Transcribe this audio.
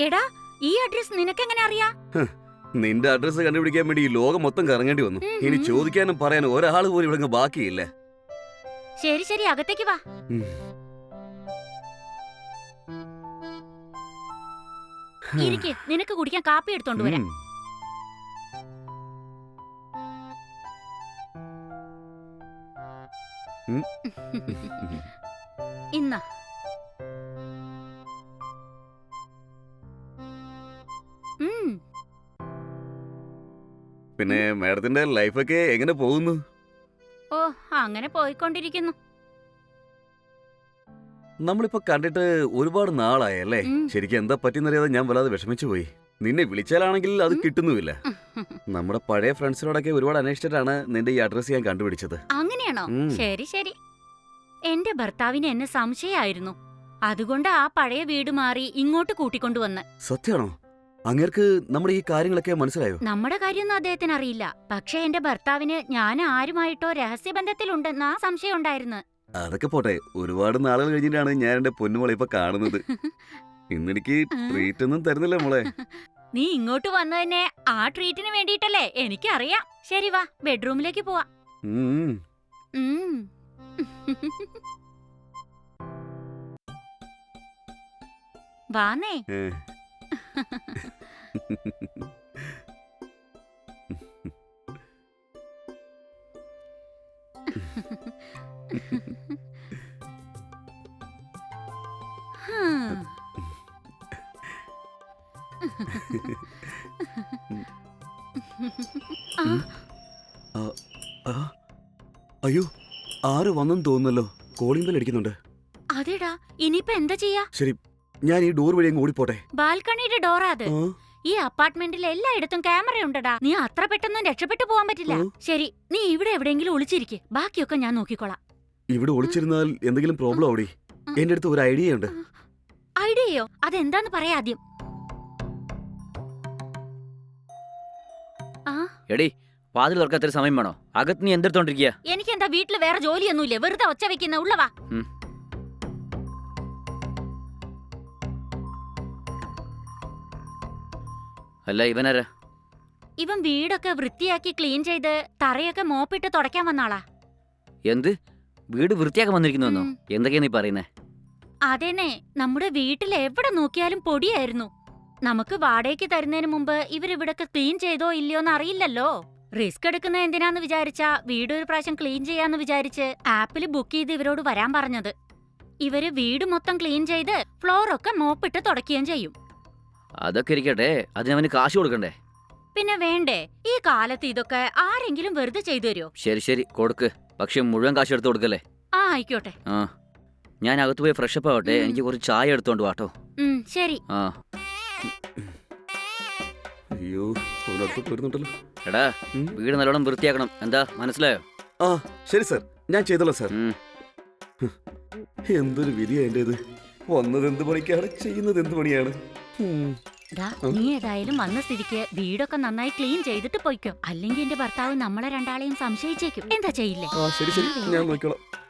എടാ ഈ അഡ്രസ് നിനക്കെങ്ങനെ അറിയാ? നിന്റെ അഡ്രസ് കണ്ടുപിടിക്കാൻ വേണ്ടി ഈ ലോകം മൊത്തം കറങ്ങേണ്ടി വന്നു. ഇനി ചോദിക്കാനും പറയാനും ഒരാൾ പോലും ഇവിടെ ബാക്കിയില്ല. ശരി ശരി അകത്തേക്ക് വാ. ഇരിക്ക് നിനക്ക് കുടിക്കാൻ കാപ്പി എടുത്തോണ്ട് വരാം. ഇന്ന. പിന്നെ മാഡത്തിന്റെ ലൈഫൊക്കെ എങ്ങനെ പോകുന്നു? ഓ അങ്ങനെ പോയിക്കൊണ്ടിരിക്കുന്നു. നമ്മളിപ്പോ കണ്ടിട്ട് ഒരുപാട് നാളായല്ലേ? അല്ലേ ശരിക്കും എന്താ പറ്റിയെന്നറിയാതെ ഞാൻ വല്ലാതെ വിഷമിച്ചു പോയി. നിന്നെ വിളിച്ചാലാണെങ്കിൽ അത്. കിട്ടുന്നുമില്ല. നമ്മുടെ പഴയ ഫ്രണ്ട്സിനോടൊക്കെ ഒരുപാട് അന്വേഷിച്ചിട്ടാണ് നിന്റെ ഈ അഡ്രസ് ഞാൻ കണ്ടുപിടിച്ചത്. അങ്ങനെയാണോ? ശരി ശരി. എന്റെ ഭർത്താവിന് എന്നെ സംശയമായിരുന്നു അതുകൊണ്ട് ആ പഴയ വീട് മാറി ഇങ്ങോട്ട് കൂട്ടിക്കൊണ്ടുവന്ന്. സത്യമാണോ അങ്ങേർക്ക് നമ്മുടെ ഈ കാര്യങ്ങളൊക്കെ മനസ്സിലായോ? നമ്മുടെ കാര്യമൊന്നും അദ്ദേഹത്തിന് അറിയില്ല. പക്ഷെ എന്റെ ഭർത്താവിന് ഞാൻ ആരുമായിട്ടോ രഹസ്യബന്ധത്തിലുണ്ടെന്നാ സംശയം ഉണ്ടായിരുന്നു. അതൊക്കെ പോട്ടെ. ഒരുപാട് നാളുകൾ കഴിഞ്ഞിട്ടാണ് ഞാൻ എന്റെ പൊന്നുമോളെ ഇപ്പൊ കാണുന്നത്. ഇന്നെനിക്ക് ട്രീറ്റ് ഒന്നും തരുന്നില്ല മോളെ. നീ ഇങ്ങോട്ട് വന്നതന്നെ ആ ട്രീറ്റിന് വേണ്ടിയിട്ടല്ലേ? എനിക്കറിയാം. ശരി വാ ബെഡ്റൂമിലേക്ക് പോവാ. വാന്നേ. അയ്യോ ആര് വന്നെന്ന് തോന്നുന്നല്ലോ. കോളിംഗ് ബെൽ അടിക്കുന്നുണ്ട്. അതെടാ ഇനിയിപ്പോ എന്താ ചെയ്യാ? ശരി ഞാൻ ഈ ഡോർ വഴി അങ്ങ് ഓടിപ്പോട്ടെ? ബാൽക്കണിയുടെ ഡോറാ അത്. ആ, ഈ അപ്പാർട്ട്മെന്റിൽ എല്ലായിടത്തും ക്യാമറ ഉണ്ടടാ. നീ അത്ര പെട്ടെന്നും രക്ഷപ്പെട്ടു പോവാൻ പറ്റില്ല. ഉം. ശരി നീ ഇവിടെ എവിടെയെങ്കിലും ഒളിച്ചിരിക്കെ. ബാക്കിയൊക്കെ ഞാൻ നോക്കിക്കോളാം. ഇവിടെ ഒളിച്ചിരുന്നാൽ എന്തെങ്കിലും പ്രോബ്ലം ഓടി എന്റെ അടുത്ത് ഒരു ഐഡിയ ഉണ്ട്. ഐഡിയയോ അതെന്താന്ന് പറയാ ആദ്യം? ആ? എടി വാതിൽ തുറക്കാത്തൊരു സമയം വേണോ? അകത്ത് നീ എന്തെടുത്തോണ്ടിരിക്കുക എനിക്ക് എന്താ വീട്ടിൽ വേറെ ജോലിയൊന്നുമില്ലേ? വെറുതെ ഒച്ച വെക്കുന്ന. ഉള്ളവാ അല്ല ഇവനാരാ? ഇവൻ വീടൊക്കെ വൃത്തിയാക്കി ക്ലീൻ ചെയ്ത് തറയൊക്കെ മോപ്പിട്ട് തുടയ്ക്കാൻ വന്നാളാ എന്ത്? വീട് വൃത്തിയാക്കാൻ വന്നിരിക്കുന്നുവെന്നോ? ഉം. എന്തൊക്കെയാ നീ പറയുന്നേ? അതെന്നെ നമ്മുടെ വീട്ടിൽ എവിടെ നോക്കിയാലും പൊടിയായിരുന്നു. നമുക്ക് വാടകയ്ക്ക് തരുന്നതിന് മുമ്പ് ഇവരിവിടൊക്കെ ക്ലീൻ ചെയ്തോ ഇല്ലയോന്ന് അറിയില്ലല്ലോ റിസ്ക് എടുക്കുന്ന എന്തിനാന്ന് വിചാരിച്ചാ വീട് ഒരു പ്രാവശ്യം ക്ലീൻ ചെയ്യാന്ന് വിചാരിച്ച് ആപ്പിൽ ബുക്ക് ചെയ്ത് ഇവരോട് വരാൻ പറഞ്ഞത്. ഇവർ വീട് മൊത്തം ക്ലീൻ ചെയ്ത് ഫ്ലോറൊക്കെ മോപ്പിട്ട് തുടയ്ക്കുകയും ചെയ്യും. അതൊക്കെ ഇരിക്കട്ടെ. അതിന് അവന് കാശ് കൊടുക്കണ്ടേ? പിന്നെ വേണ്ടേ? ഈ കാലത്ത് ഇതൊക്കെ ആരെങ്കിലും വെറുതെ ചെയ്തു തരുമോ ശരി ശരി. കൊടുക്ക്. പക്ഷെ മുഴുവൻ കാശ് എടുത്ത് കൊടുക്കല്ലേ? ആ ആയിക്കോട്ടെ. ആ. ഞാൻ അകത്ത് പോയി ഫ്രഷ് അപ്പ് ആവട്ടെ. ഉം. എനിക്ക് കുറച്ച് ചായ എടുത്തോണ്ട് വാട്ടോ. ഉം ശരി. ആ. അയ്യോ അവനടുത്ത് വരുന്നുണ്ടല്ലോ എടാ ഉം. വീട് നല്ലോണം വൃത്തിയാക്കണം. എന്താ മനസ്സിലായോ? ആ ശരി സാർ. ഞാൻ ചെയ്തോളാം സാർ. ഉം. എന്തൊരു വിധിയാ എന്റേത് വന്നത് എന്ത് പണിക്കാണ് ചെയ്യുന്നത് എന്ത് പണിയാണ്. ദാ, നീ ഏതായാലും വന്ന സ്ഥിതിക്ക് വീടൊക്കെ നന്നായി ക്ലീൻ ചെയ്തിട്ട് പോയിക്കോ. അല്ലെങ്കിൽ എന്റെ ഭർത്താവ് നമ്മളെ രണ്ടാളെയും സംശയിച്ചേക്കും. എന്താ ചെയ്യില്ലേ? ആ ശരി ശരി. ഞാൻ നോക്കിക്കോളാം.